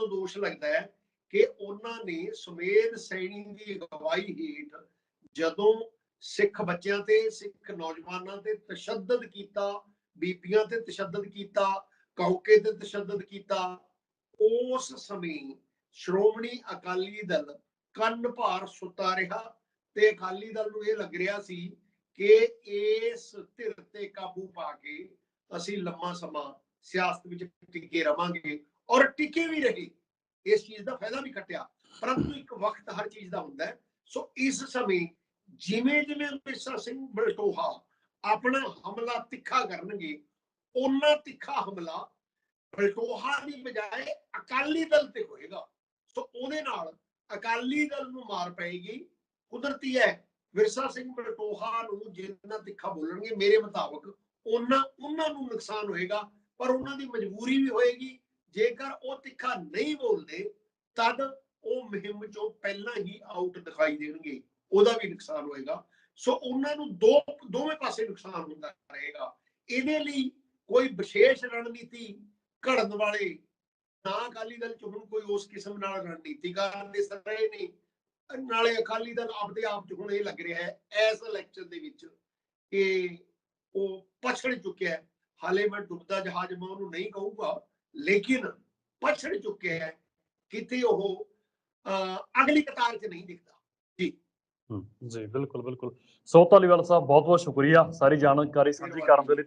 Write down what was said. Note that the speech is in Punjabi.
ਜਦੋਂ ਦੋਸ਼ ਲੱਗਦਾ ਹੈ ਕਿ ਉਹਨਾਂ ਨੇ ਸੁਮੇਧ ਸੈਣੀ ਦੀ ਅਗਵਾਈ ਹੇਠ ਜਦੋਂ ਸਿੱਖ ਬੱਚਿਆਂ ਤੇ, ਸਿੱਖ ਨੌਜਵਾਨਾਂ ਤੇ ਤਸ਼ੱਦਦ ਕੀਤਾ, ਬੀਬੀਆਂ ਤੇ ਤਸ਼ੱਦਦ ਕੀਤਾ ਕੌਕੇ ਤੇ ਤਸ਼ੱਦਦ ਕੀਤਾ, ਉਸ ਸਮੇਂ ਸ਼੍ਰੋਮਣੀ ਅਕਾਲੀ ਦਲ ਕੰਨ ਭਾਰ ਸੁੱਤਾ ਰਿਹਾ ਤੇ ਅਕਾਲੀ ਦਲ ਨੂੰ ਇਹ ਲੱਗ ਰਿਹਾ ਸੀ ਕਿ ਇਸ ਧਿਰ ਤੇ ਕਾਬੂ ਪਾ ਕੇ ਅਸੀਂ ਲੰਮਾ ਸਮਾਂ ਸਿਆਸਤ ਵਿੱਚ ਟਿਕੇ ਰਵਾਂਗੇ। ਔਰ ਟਿਕੇ ਵੀ ਰਹੇ। ਇਸ ਚੀਜ਼ ਦਾ ਫਾਇਦਾ ਵੀ ਕੱਟਿਆ ਪਰੰਤੂ ਇੱਕ ਵਕਤ ਹਰ ਚੀਜ਼ ਦਾ ਹੁੰਦਾ ਹੈ। ਸੋ ਇਸ ਸਮੇਂ ਜਿਵੇਂ ਜਿਵੇਂ ਵਿਰਸਾ ਸਿੰਘ ਬਲਟੋਹਾ ਆਪਣਾ ਹਮਲਾ ਤਿੱਖਾ ਕਰਨਗੇ ਉਹਨਾਂ ਤਿੱਖਾ ਹਮਲਾ ਬਲਟੋਹਾ ਦੀ ਬਜਾਏ ਅਕਾਲੀ ਦਲ ਤੇ ਹੋਏਗਾ। ਸੋ ਉਹਦੇ ਨਾਲ ਅਕਾਲੀ ਦਲ ਨੂੰ ਮਾਰ ਪਏਗੀ। ਕੁਦਰਤੀ ਹੈ, ਵਿਰਸਾ ਸਿੰਘ ਬਲਟੋਹਾ ਨੂੰ ਜਿੰਨਾ ਤਿੱਖਾ ਬੋਲਣਗੇ ਮੇਰੇ ਮੁਤਾਬਕ ਉਹਨਾਂ ਉਹਨਾਂ ਨੂੰ ਨੁਕਸਾਨ ਹੋਏਗਾ, ਪਰ ਉਹਨਾਂ ਦੀ ਮਜਬੂਰੀ ਵੀ ਹੋਏਗੀ। ਜੇਕਰ ਉਹ ਤਿੱਖਾ ਨਹੀਂ ਬੋਲਦੇ, ਤਦ ਉਹ ਮੁਹਿੰਮ ਚੋਂ ਪਹਿਲਾਂ ਹੀ ਆਊਟ ਦਿਖਾਈ ਦੇਣਗੇ। ਉਹਦਾ ਵੀ ਨੁਕਸਾਨ ਹੋਏਗਾ। ਸੋ ਉਹਨਾਂ ਨੂੰ ਦੋ, ਦੋਵੇਂ ਪਾਸੇ ਨੁਕਸਾਨ ਹੁੰਦਾ ਰਹੇਗਾ। ਇਹਦੇ ਲਈ ਕੋਈ ਵਿਸ਼ੇਸ਼ ਰਣਨੀਤੀ ਘੜਨ ਵਾਲੇ ਨਾ ਅਕਾਲੀ ਦਲ ਚ ਹੁਣ, ਕੋਈ ਉਸ ਕਿਸਮ ਨਾਲ ਰਣਨੀਤੀ ਕਰਨ ਰਹੇ ਨੇ ਨਾਲੇ ਅਕਾਲੀ ਦਲ ਆਪਦੇ ਆਪ ਚ ਹੁਣ ਇਹ ਲੱਗ ਰਿਹਾ ਹੈ, ਇਸ ਇਲੈਕਸ਼ਨ ਦੇ ਵਿੱਚ ਕਿ ਉਹ ਪਛੜ ਚੁੱਕਿਆ ਹੈ। ਹਾਲੇ ਮੈਂ ਡੁੱਬਦਾ ਜਹਾਜ਼, ਮੈਂ ਉਹਨੂੰ ਨਹੀਂ ਕਹੂੰਗਾ ਲੇਕਿਨ ਪਛੜ ਚੁੱਕਿਆ ਹੈ ਕਿਤੇ ਉਹ ਅਗਲੀ ਕਤਾਰ 'ਚ ਨਹੀਂ ਦਿਖਦਾ। ਹਮ, ਜੀ ਬਿਲਕੁਲ ਬਿਲਕੁਲ। ਸੋ ਧਾਲੀਵਾਲ ਸਾਹਿਬ ਬਹੁਤ ਬਹੁਤ ਸ਼ੁਕਰੀਆ। ਸਾਰੀ ਜਾਣਕਾਰੀ ਸਾਂਝੀ ਕਰਨ ਦੇ ਲਈ